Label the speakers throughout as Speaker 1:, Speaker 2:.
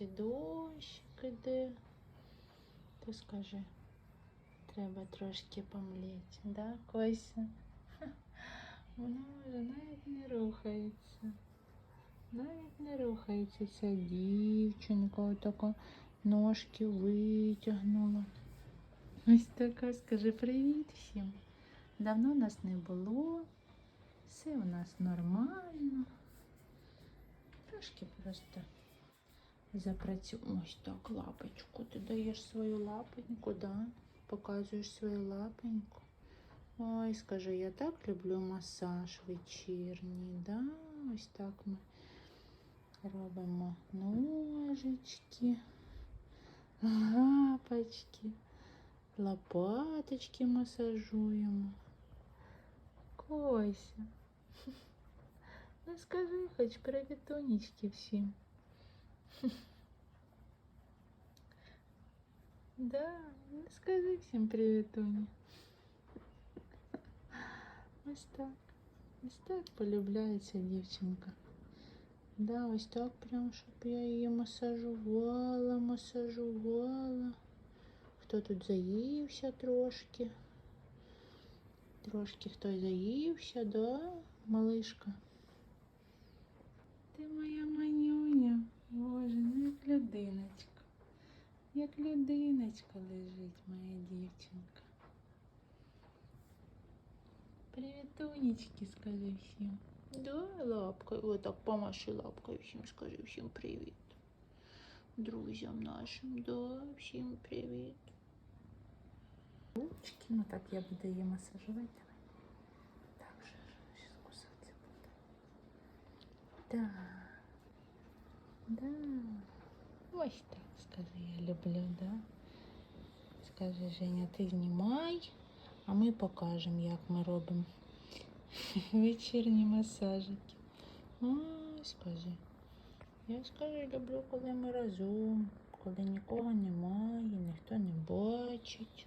Speaker 1: вулиці дощ іде, то скажи, треба трошки помліти, да, Кося? Вона вже навіть не рухається. Навіть не рухається ця дівчинка, отако ножки витягнула. Ось така, скажи привіт всім. Давно нас не було. Все у нас нормально. Трошки просто запрацюємо. Ось так, лапочку. Ти даєш свою лапоньку, да? Показуєш свою лапоньку. Ой, скажи, я так люблю масаж вечірній, да? Ось так ми робимо ножички, лапочки, лопаточки масажуємо. Кося. Ну скажи хоч привітунечки всім. Да, ну скажи всім привітуні. Ось так. Ось так полюбляється дівчинка. Да, ось так прям, щоб я її масажувала, масажувала. Хто тут заївся трошки? Трошки хтось заївся, да, малишка? Ти моя манюня. Боже, ну як людиночка. Як людиночка лежить моя дівчинка. Привітунечки, скажи всім. Да, лапкою. Ось так помаши лапкою всім, скажи всім привіт. Друзям нашим, да, всім привіт. Ручки, ну так я буду її масажувати. Давай. Так, що ж, зараз кусатися буде. Да. Да. Ось так, скажи, я люблю, да? Скажи, Женя, ти знімай, а ми покажемо, як ми робимо вечірні масажики. Ой, скажи. Я скажу, люблю, коли ми разом, коли нікого немає, ніхто не бачить.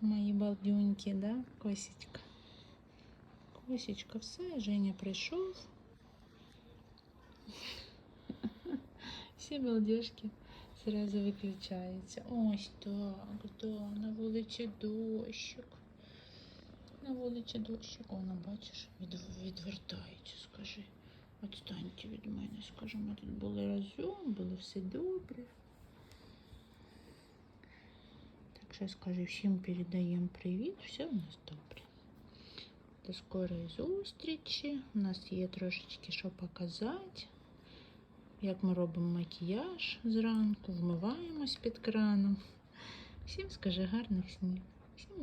Speaker 1: Мої балдюньки, да, Косічка? Косічка, все, Женя прийшов. Всі балдежки зразу виключаються. Ось так, да, на вулиці дощик. На вулиці дощик, вона, бачиш, від, відвертається, скажи. Отстаньте від мене, скажи, ми тут були разом, було все добре. Так що скажи, всім передаємо привіт, все у нас добре. До скорої зустрічі. У нас є трошечки що показати. Як ми робимо макіяж зранку, вмиваємось під краном. Всім скажи гарних снів. Всім